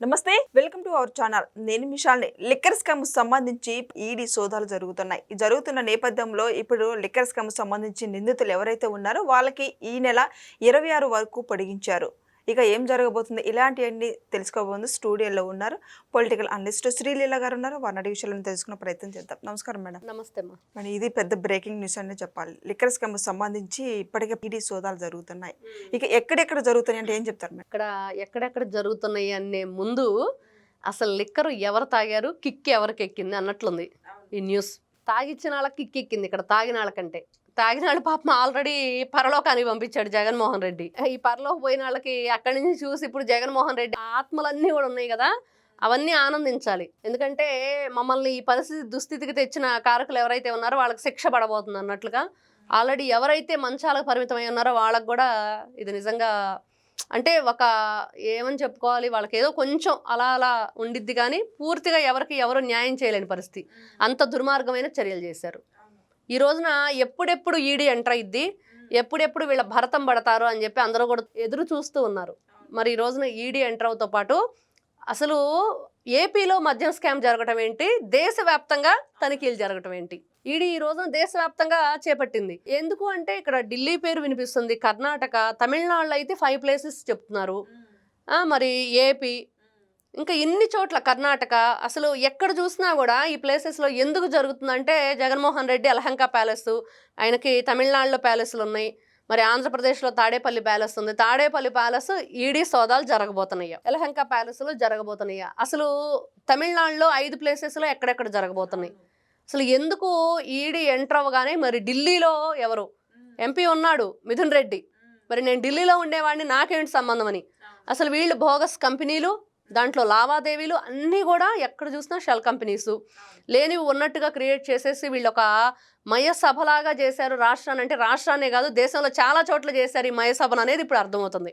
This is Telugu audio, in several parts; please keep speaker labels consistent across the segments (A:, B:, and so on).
A: నమస్తే వెల్కమ్ టు అవర్ ఛానల్. నేను మిషాల్ని. లిక్కర్ స్కామ్ సంబంధించి ఈడీ సోదాలు జరుగుతున్నాయి. జరుగుతున్న నేపథ్యంలో ఇప్పుడు లిక్కర్ స్కామ్ సంబంధించి నిందితులు ఎవరైతే ఉన్నారో వాళ్ళకి ఈ నెల ఇరవై ఆరు వరకు పొడిగించారు. ఇక ఏం జరగబోతుంది ఇలాంటివన్నీ తెలుసుకోబోతుంది స్టూడియోలో ఉన్నారు పొలిటికల్ అనలిస్ట్ శ్రీలీల గారు ఉన్నారు. వారి విషయాలను తెలుసుకునే ప్రయత్నం చేద్దాం. నమస్కారం మేడం.
B: నమస్తే
A: మరి ఇది పెద్ద బ్రేకింగ్ న్యూస్ అనే చెప్పాలి. లిక్కర్ స్కామ్ సంబంధించి ఇప్పటికే ఈడీ సోదాలు జరుగుతున్నాయి. ఇక ఎక్కడెక్కడ జరుగుతున్నాయి అంటే ఏం చెప్తారు మేడం?
B: ఇక్కడ ఎక్కడెక్కడ జరుగుతున్నాయి అనే ముందు అసలు లిక్కర్ ఎవరు తాగారు కిక్ ఎవరికి ఎక్కింది అన్నట్లుంది ఈ న్యూస్. తాగిచ్చిన వాళ్ళకి కిక్ ఎక్కింది. ఇక్కడ తాగిన వాళ్ళకంటే. తాగిన వాళ్ళు పాపం ఆల్రెడీ పరలోకానికి పంపించాడు జగన్మోహన్ రెడ్డి. ఈ పరలోకి పోయిన వాళ్ళకి అక్కడి నుంచి చూసి ఇప్పుడు జగన్మోహన్ రెడ్డి ఆత్మలన్నీ కూడా ఉన్నాయి కదా అవన్నీ ఆనందించాలి. ఎందుకంటే మమ్మల్ని ఈ పరిస్థితి దుస్థితికి తెచ్చిన కారకులు ఎవరైతే ఉన్నారో వాళ్ళకి శిక్ష పడబోతుంది అన్నట్లుగా ఆల్రెడీ ఎవరైతే మంచాలకు పరిమితమై ఉన్నారో వాళ్ళకు కూడా ఇది నిజంగా అంటే ఒక ఏమని చెప్పుకోవాలి వాళ్ళకి ఏదో కొంచెం అలా అలా ఉండిద్ది కానీ పూర్తిగా ఎవరికి ఎవరు న్యాయం చేయలేని పరిస్థితి. అంత దుర్మార్గమైన చర్యలు చేశారు. ఈ రోజున ఎప్పుడెప్పుడు ఈడీ ఎంటర్ అయ్యిద్ది ఎప్పుడెప్పుడు వీళ్ళ భరతం పడతారు అని చెప్పి అందరూ కూడా ఎదురు చూస్తూ ఉన్నారు. మరి ఈ రోజున ఈడీ ఎంటర్ అవుతో పాటు అసలు ఏపీలో మద్యం స్కామ్ జరగటం ఏంటి? దేశవ్యాప్తంగా తనిఖీలు జరగటం ఏంటి? ఈడీ ఈ రోజున దేశవ్యాప్తంగా చేపట్టింది. ఎందుకు అంటే ఇక్కడ ఢిల్లీ పేరు వినిపిస్తుంది కర్ణాటక తమిళనాడులో అయితే ఫైవ్ ప్లేసెస్ చెప్తున్నారు. మరి ఏపీ ఇంకా ఇన్ని చోట్ల కర్ణాటక అసలు ఎక్కడ చూసినా కూడా ఈ ప్లేసెస్లో ఎందుకు జరుగుతుందంటే జగన్మోహన్ రెడ్డి అలహంక ప్యాలెస్ ఆయనకి తమిళనాడులో ప్యాలెస్లు ఉన్నాయి. మరి ఆంధ్రప్రదేశ్లో తాడేపల్లి ప్యాలెస్ ఉంది. తాడేపల్లి ప్యాలెస్ ఈడీ సోదాలు జరగబోతున్నాయి. ఎలహంక ప్యాలెస్లో జరగబోతున్నాయి. అసలు తమిళనాడులో ఐదు ప్లేసెస్లో ఎక్కడెక్కడ జరగబోతున్నాయి? అసలు ఎందుకు ఈడీ ఎంటర్ అవ్వగానే మరి ఢిల్లీలో ఎవరు? ఎంపీ ఉన్నాడు మిథున్ రెడ్డి. మరి నేను ఢిల్లీలో ఉండేవాడిని నాకేంటి సంబంధం అని అసలు వీళ్ళు బోగస్ కంపెనీలు దాంట్లో లావాదేవీలు అన్నీ కూడా ఎక్కడ చూసినా షెల్ కంపెనీస్. లేనివి ఉన్నట్టుగా క్రియేట్ చేసేసి వీళ్ళు ఒక మయ సభలాగా చేశారు రాష్ట్రాన్ని. అంటే రాష్ట్రాన్నే కాదు దేశంలో చాలా చోట్ల చేశారు ఈ మయ సభను అనేది ఇప్పుడు అర్థమవుతుంది.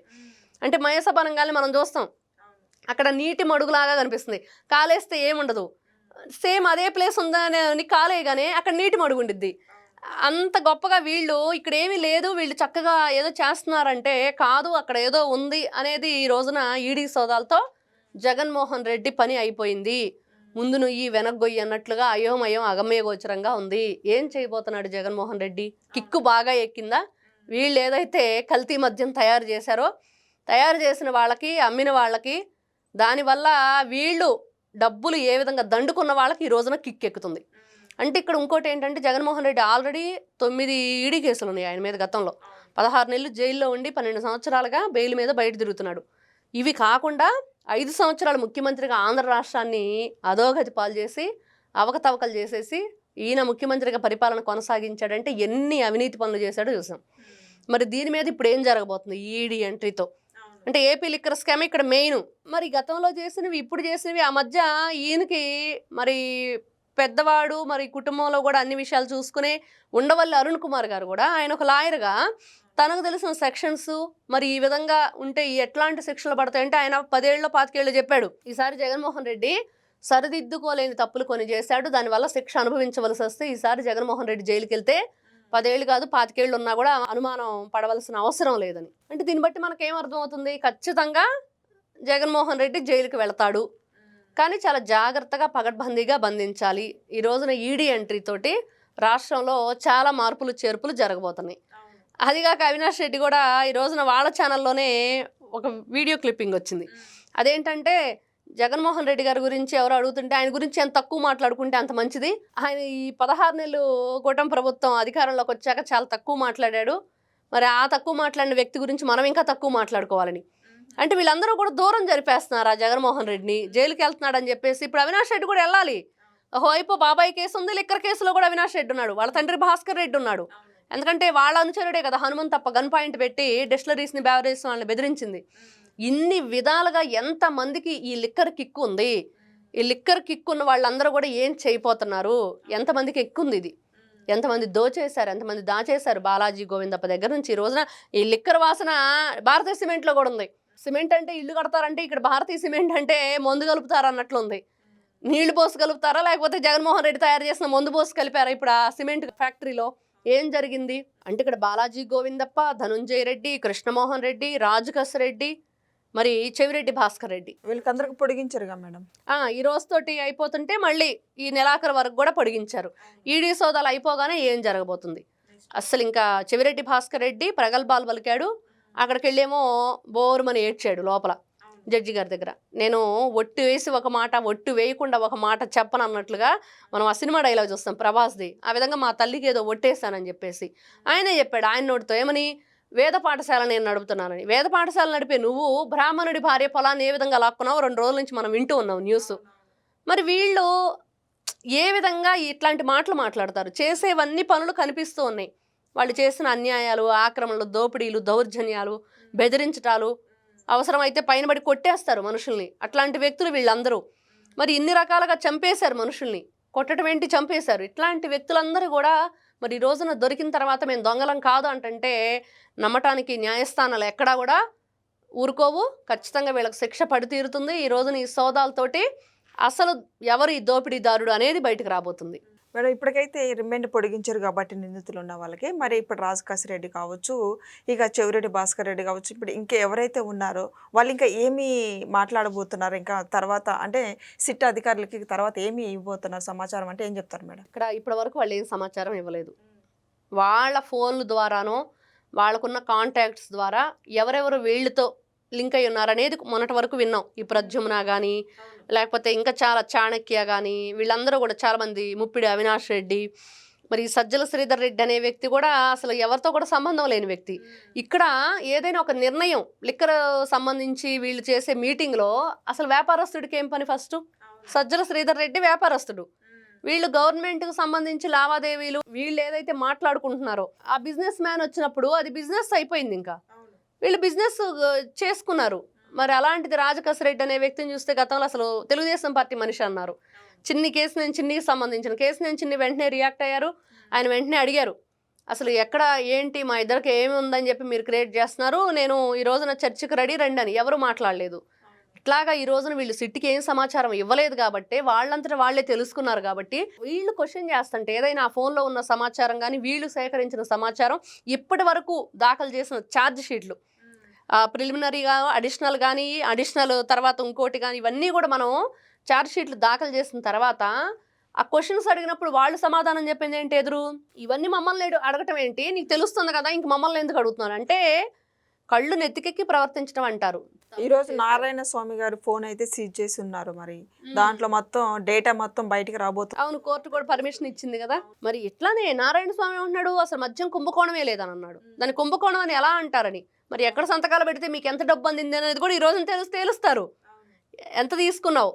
B: అంటే మయ సభ అనగానే మనం చూస్తాం. అక్కడ నీటి మడుగులాగా కనిపిస్తుంది. కాలేస్తే ఏముండదు. సేమ్ అదే ప్లేస్ ఉందని కాలేయగానే అక్కడ నీటి మడుగు ఉండిద్ది. అంత గొప్పగా వీళ్ళు ఇక్కడ ఏమీ లేదు. వీళ్ళు చక్కగా ఏదో చేస్తున్నారంటే కాదు అక్కడ ఏదో ఉంది అనేది ఈ రోజున ఈడీ సోదాలతో జగన్మోహన్ రెడ్డి పని అయిపోయింది. ముందు నుయ్యి వెనక్గొయ్యి అన్నట్లుగా అయోమయం అగమ్య గోచరంగా ఉంది. ఏం చేయబోతున్నాడు జగన్మోహన్ రెడ్డి? కిక్కు బాగా ఎక్కిందా? వీళ్ళు ఏదైతే కల్తీ మద్యం తయారు చేశారో తయారు చేసిన వాళ్ళకి అమ్మిన వాళ్ళకి దానివల్ల వీళ్ళు డబ్బులు ఏ విధంగా దండుకున్న వాళ్ళకి ఈ రోజున కిక్ ఎక్కుతుంది. అంటే ఇక్కడ ఇంకోటి ఏంటంటే జగన్మోహన్ రెడ్డి ఆల్రెడీ తొమ్మిది ఈడీ కేసులు ఉన్నాయి ఆయన మీద గతంలో. పదహారు నెలలు జైల్లో ఉండి పన్నెండు సంవత్సరాలుగా బెయిల్ మీద బయట తిరుగుతున్నాడు. ఇవి కాకుండా ఐదు సంవత్సరాలు ముఖ్యమంత్రిగా ఆంధ్ర రాష్ట్రాన్ని అధోగతి పాలు చేసి అవకతవకలు చేసేసి ఈయన ముఖ్యమంత్రిగా పరిపాలన కొనసాగించాడంటే ఎన్ని అవినీతి పనులు చేశాడో చూసాం. మరి దీని మీద ఇప్పుడు ఏం జరగబోతుంది? ఈడీ ఎంట్రీతో. అంటే ఏపీ లిక్కర్ స్కామ్ ఇక్కడ మెయిన్. మరి గతంలో చేసినవి ఇప్పుడు చేసినవి ఆ మధ్య ఈయనకి మరి పెద్దవాడు మరి కుటుంబంలో కూడా అన్ని విషయాలు చూసుకునే ఉండవల్లి అరుణ్ కుమార్ గారు కూడా ఆయన ఒక లాయర్గా తనకు తెలిసిన సెక్షన్స్ మరి ఈ విధంగా ఉంటే ఎట్లాంటి శిక్షలు పడతాయంటే ఆయన పదేళ్ళు పాతికేళ్ళు చెప్పాడు. ఈసారి జగన్మోహన్ రెడ్డి సరిదిద్దుకోలేని తప్పులు కొన్ని చేశాడు. దానివల్ల శిక్ష అనుభవించవలసి వస్తే ఈసారి జగన్మోహన్ రెడ్డి జైలుకి వెళ్తే పదేళ్ళు కాదు పాతికేళ్ళు ఉన్నా కూడా అనుమానం పడవలసిన అవసరం లేదని. అంటే దీన్ని బట్టి మనకేం అర్థమవుతుంది? ఖచ్చితంగా జగన్మోహన్ రెడ్డి జైలుకి వెళతాడు. కానీ చాలా జాగ్రత్తగా పగడ్బందీగా బంధించాలి. ఈ రోజున ఈడీ ఎంట్రీ తోటి రాష్ట్రంలో చాలా మార్పులు చేర్పులు జరగబోతున్నాయి. అదిగాక అవినాష్ రెడ్డి కూడా ఈ రోజున వాళ్ళ ఛానల్లోనే ఒక వీడియో క్లిప్పింగ్ వచ్చింది. అదేంటంటే జగన్మోహన్ రెడ్డి గారి గురించి ఎవరు అడుగుతుంటే ఆయన గురించి ఎంత తక్కువ మాట్లాడుకుంటే అంత మంచిది. ఆయన ఈ పదహారు నెలలు కూటమి ప్రభుత్వం అధికారంలోకి వచ్చాక చాలా తక్కువ మాట్లాడాడు. మరి ఆ తక్కువ మాట్లాడిన వ్యక్తి గురించి మనం ఇంకా తక్కువ మాట్లాడుకోవాలని. అంటే వీళ్ళందరూ కూడా దూరం జరిపేస్తున్నారు ఆ జగన్మోహన్ రెడ్డిని. జైలుకి వెళ్తున్నాడు అని చెప్పేసి ఇప్పుడు అవినాష్ రెడ్డి కూడా వెళ్ళాలి. ఓహో బాబాయ్ కేసు ఉంది లిక్కర్ కేసులో కూడా అవినాష్ రెడ్డి ఉన్నాడు. వాళ్ళ తండ్రి భాస్కర్ రెడ్డి ఉన్నాడు. ఎందుకంటే వాళ్ళ అనుచరుడే కదా హనుమంత్ తప్ప గన్ పాయింట్ పెట్టి డెస్టిలరీస్ని బ్యావరేజ్ వాళ్ళని బెదిరించింది. ఇన్ని విధాలుగా ఎంతమందికి ఈ లిక్కర్ కిక్కు ఉంది? ఈ లిక్కర్ కిక్కు ఉన్న వాళ్ళందరూ కూడా ఏం చేయపోతున్నారు ఎంతమందికి ఎక్కుంది ఇది? ఎంతమంది దోచేశారు? ఎంతమంది దాచేశారు బాలాజీ గోవిందప్ప దగ్గర నుంచి? ఈ రోజున ఈ లిక్కర్ వాసన భారతీయ సిమెంట్లో కూడా ఉంది. సిమెంట్ అంటే ఇల్లు కడతారంటే ఇక్కడ భారతీయ సిమెంట్ అంటే మందు కలుపుతారు అన్నట్లుంది. నీళ్ళు పోసి కలుపుతారా? లేకపోతే జగన్మోహన్ రెడ్డి తయారు చేసిన మందు పోసి కలిపారా ఇప్పుడు ఆ సిమెంట్ ఫ్యాక్టరీలో? ఏం జరిగింది? అంటే ఇక్కడ బాలాజీ గోవిందప్ప ధనుంజయ రెడ్డి కృష్ణమోహన్ రెడ్డి రాజుకస్ రెడ్డి మరి చెవిరెడ్డి భాస్కర్ రెడ్డి.
A: వీళ్ళకందరికి పొడిగించారుగా మేడం?
B: ఆ, ఈ రోజుతోటి అయిపోతుంటే మళ్ళీ ఈ నెలాఖరు వరకు కూడా పొడిగించారు. ఈడీ సోదాలు అయిపోగానే ఏం జరగబోతుంది? అస్సలు ఇంకా చెవిరెడ్డి భాస్కర్ రెడ్డి ప్రగల్భాలు పలికాడు. అక్కడికి వెళ్ళేమో బోరుమని ఏడ్చాడు లోపల. జడ్జి గారి దగ్గర. నేను ఒట్టు వేసి ఒక మాట ఒట్టు వేయకుండా ఒక మాట చెప్పను అన్నట్లుగా మనం ఆ సినిమా డైలాగ్ చూస్తాం ప్రభాస్ది. ఆ విధంగా మా తల్లికి ఏదో ఒట్టేస్తానని చెప్పేసి. ఆయనే చెప్పాడు ఆయన నోటితో ఏమని? వేద పాఠశాల నేను నడుపుతున్నానని. వేద పాఠశాల నడిపే నువ్వు బ్రాహ్మణుడి భార్య పొలాన్ని ఏ విధంగా లాక్కున్నావు రెండు రోజుల నుంచి మనం వింటూ ఉన్నాం న్యూస్. మరి వీళ్ళు ఏ విధంగా ఇట్లాంటి మాటలు మాట్లాడతారు? చేసేవన్నీ పనులు కనిపిస్తూ ఉన్నాయి. వాళ్ళు చేసిన అన్యాయాలు ఆక్రమణలు దోపిడీలు దౌర్జన్యాలు బెదిరించటాలు అవసరమైతే పైన పడి కొట్టేస్తారు మనుషుల్ని. అట్లాంటి వ్యక్తులు వీళ్ళందరూ. మరి ఇన్ని రకాలుగా చంపేశారు మనుషుల్ని. కొట్టడం ఏంటి? చంపేశారు. ఇట్లాంటి వ్యక్తులందరూ కూడా మరి ఈ రోజున దొరికిన తర్వాత మేము దొంగలం కాదు అంటంటే నమ్మటానికి న్యాయస్థానాలు ఎక్కడా కూడా ఊరుకోవు. ఖచ్చితంగా వీళ్ళకి శిక్ష పడి తీరుతుంది ఈ రోజున ఈ సోదాలతోటి అసలు ఎవరు ఈ దోపిడీదారుడు అనేది బయటకు రాబోతుంది.
A: మేడం ఇప్పటికైతే రిమైండ్ పొడిగించారు కాబట్టి నిందితులు ఉన్న వాళ్ళకి. మరి ఇప్పుడు రాజకాశి రెడ్డి కావచ్చు ఇక చెవిరెడ్డి భాస్కర్ రెడ్డి కావచ్చు ఇప్పుడు ఇంకా ఎవరైతే ఉన్నారో వాళ్ళు ఇంకా ఏమి మాట్లాడబోతున్నారు? ఇంకా తర్వాత అంటే సిట్ అధికారులకి తర్వాత ఏమి ఇవ్వబోతున్నారు? సమాచారం అంటే ఏం చెప్తారు మేడం?
B: ఇక్కడ ఇప్పటి వరకు వాళ్ళు ఏం సమాచారం ఇవ్వలేదు. వాళ్ళ ఫోన్ల ద్వారానో వాళ్ళకున్న కాంటాక్ట్స్ ద్వారా ఎవరెవరు వీళ్ళతో లింక్ అయి ఉన్నారనేది మొన్నటి వరకు విన్నాం. ఈ ప్రద్యుమ్న కానీ లేకపోతే ఇంకా చాలా చాణక్య కానీ వీళ్ళందరూ కూడా చాలామంది ముప్పిడి అవినాష్ రెడ్డి మరి సజ్జల శ్రీధర్ రెడ్డి అనే వ్యక్తి కూడా అసలు ఎవరితో కూడా సంబంధం లేని వ్యక్తి. ఇక్కడ ఏదైనా ఒక నిర్ణయం లిక్కర్ సంబంధించి వీళ్ళు చేసే మీటింగ్లో అసలు వ్యాపారస్తుడికి ఏం పని ఫస్ట్? సజ్జల శ్రీధర్ రెడ్డి వ్యాపారస్తుడు. వీళ్ళు గవర్నమెంట్కి సంబంధించి లావాదేవీలు వీళ్ళు ఏదైతే మాట్లాడుకుంటున్నారో ఆ బిజినెస్ మ్యాన్ వచ్చినప్పుడు అది బిజినెస్ అయిపోయింది ఇంకా. వీళ్ళు బిజినెస్ చేసుకున్నారు. మరి అలాంటిది రాజకస్ రెడ్డి అనే వ్యక్తిని చూస్తే గతంలో అసలు తెలుగుదేశం పార్టీ మనిషి అన్నారు. చిన్ని కేసు నేను చిన్నికి సంబంధించిన కేసు నేను చిన్ని వెంటనే రియాక్ట్ అయ్యారు. ఆయన వెంటనే అడిగారు. అసలు ఎక్కడ ఏంటి మా ఇద్దరికి ఏమి ఉందని చెప్పి మీరు క్రియేట్ చేస్తున్నారు. నేను ఈ రోజున చర్చకు రెడీ రండి అని. ఎవరు మాట్లాడలేదు. ఇట్లాగా ఈ రోజున వీళ్ళు సిట్టికి ఏం సమాచారం ఇవ్వలేదు కాబట్టి వాళ్ళంతటా వాళ్ళే తెలుసుకున్నారు కాబట్టి వీళ్ళు క్వశ్చన్ చేస్తుంటే ఏదైనా ఆ ఫోన్లో ఉన్న సమాచారం కానీ వీళ్ళు సేకరించిన సమాచారం ఇప్పటి వరకు దాఖలు చేసిన ఛార్జ్ షీట్లు ప్రిలిమినరీగా అడిషనల్ కానీ అడిషనల్ తర్వాత ఇంకోటి కానీ ఇవన్నీ కూడా మనం ఛార్జ్ షీట్లు దాఖలు చేసిన తర్వాత ఆ క్వశ్చన్స్ అడిగినప్పుడు వాళ్ళు సమాధానం చెప్పింది ఏంటి ఎదురు? ఇవన్నీ మమ్మల్ని అడగటం ఏంటి? నీకు తెలుస్తుంది కదా ఇంక మమ్మల్ని ఎందుకు అడుగుతున్నారు? అంటే కళ్ళు నెత్తికెక్కి ప్రవర్తించడం అంటారు.
A: ఈ రోజు నారాయణ స్వామి గారు ఫోన్ అయితే సీజ్ చేసి ఉన్నారు మరి. దాంట్లో మొత్తం డేటా మొత్తం బయటికి రాబోతుంది
B: అవును కోర్టు కూడా పర్మిషన్ ఇచ్చింది కదా. మరి ఇట్లానే నారాయణ స్వామి ఉంటున్నాడు అసలు మద్యం కుంభకోణమే లేదని అన్నాడు. దాని కుంభకోణం అని ఎలా అంటారని. మరి ఎక్కడ సంతకాలు పెడితే మీకు ఎంత డబ్బు అందింది అనేది కూడా ఈ రోజున తెలుసు తేలుస్తారు. ఎంత తీసుకున్నావు?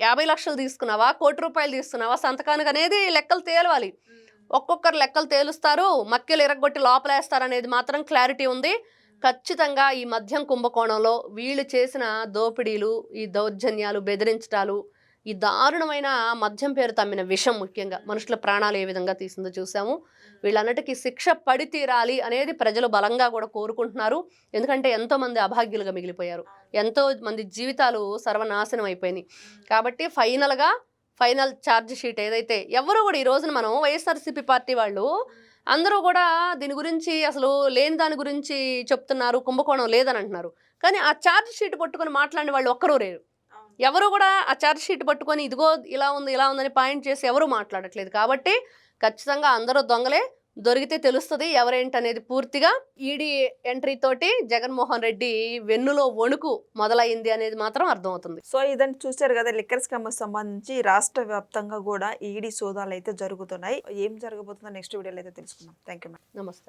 B: యాభై లక్షలు తీసుకున్నావా? కోటి రూపాయలు తీసుకున్నావా? సంతకానికి అనేది లెక్కలు తేలవాలి. ఒక్కొక్కరు లెక్కలు తేలుస్తారు మక్కెలు ఎరగొట్టి లోపలేస్తారు అనేది మాత్రం క్లారిటీ ఉంది. ఖచ్చితంగా ఈ మద్యం కుంభకోణంలో వీళ్ళు చేసిన దోపిడీలు ఈ దౌర్జన్యాలు బెదిరించడాలు ఈ దారుణమైన మద్యం పేరు తమ్మిన విషం ముఖ్యంగా మనుషుల ప్రాణాలు ఏ విధంగా తీసిందో చూసాము. వీళ్ళన్నిటికీ శిక్ష పడి తీరాలి అనేది ప్రజలు బలంగా కూడా కోరుకుంటున్నారు. ఎందుకంటే ఎంతోమంది అభాగ్యులుగా మిగిలిపోయారు. ఎంతో మంది జీవితాలు సర్వనాశనం అయిపోయినాయి. కాబట్టి ఫైనల్గా ఫైనల్ ఛార్జ్ షీట్ ఏదైతే ఎవరో కూడా ఈ రోజున మనం వైఎస్ఆర్సీపీ పార్టీ వాళ్ళు అందరూ కూడా దీని గురించి అసలు లేని దాని గురించి చెప్తున్నారు కుంభకోణం లేదని అంటున్నారు. కానీ ఆ ఛార్జ్ షీట్ పట్టుకొని మాట్లాడిన వాళ్ళు ఒక్కరూ లేరు. ఎవరు కూడా ఆ ఛార్జ్ షీట్ పట్టుకొని ఇదిగో ఇలా ఉంది ఇలా ఉందని పాయింట్ చేసి ఎవరు మాట్లాడట్లేదు. కాబట్టి ఖచ్చితంగా అందరూ దొంగలే దొరికితే తెలుస్తుంది ఎవరేంటనేది పూర్తిగా. ఈడీ ఎంట్రీ తోటి జగన్మోహన్ రెడ్డి వెన్నులో వణుకు మొదలైంది అనేది మాత్రం అర్థమవుతుంది.
A: సో ఇదని చూశారు కదా లిక్కర్ స్కామ్ సంబంధించి రాష్ట్ర వ్యాప్తంగా కూడా ఈడీ సోదాలు అయితే జరుగుతున్నాయి. ఏం జరగబోతుందో నెక్స్ట్ వీడియోలో అయితే తెలుసుకుందాం. థ్యాంక్ యూ
B: నమస్తే.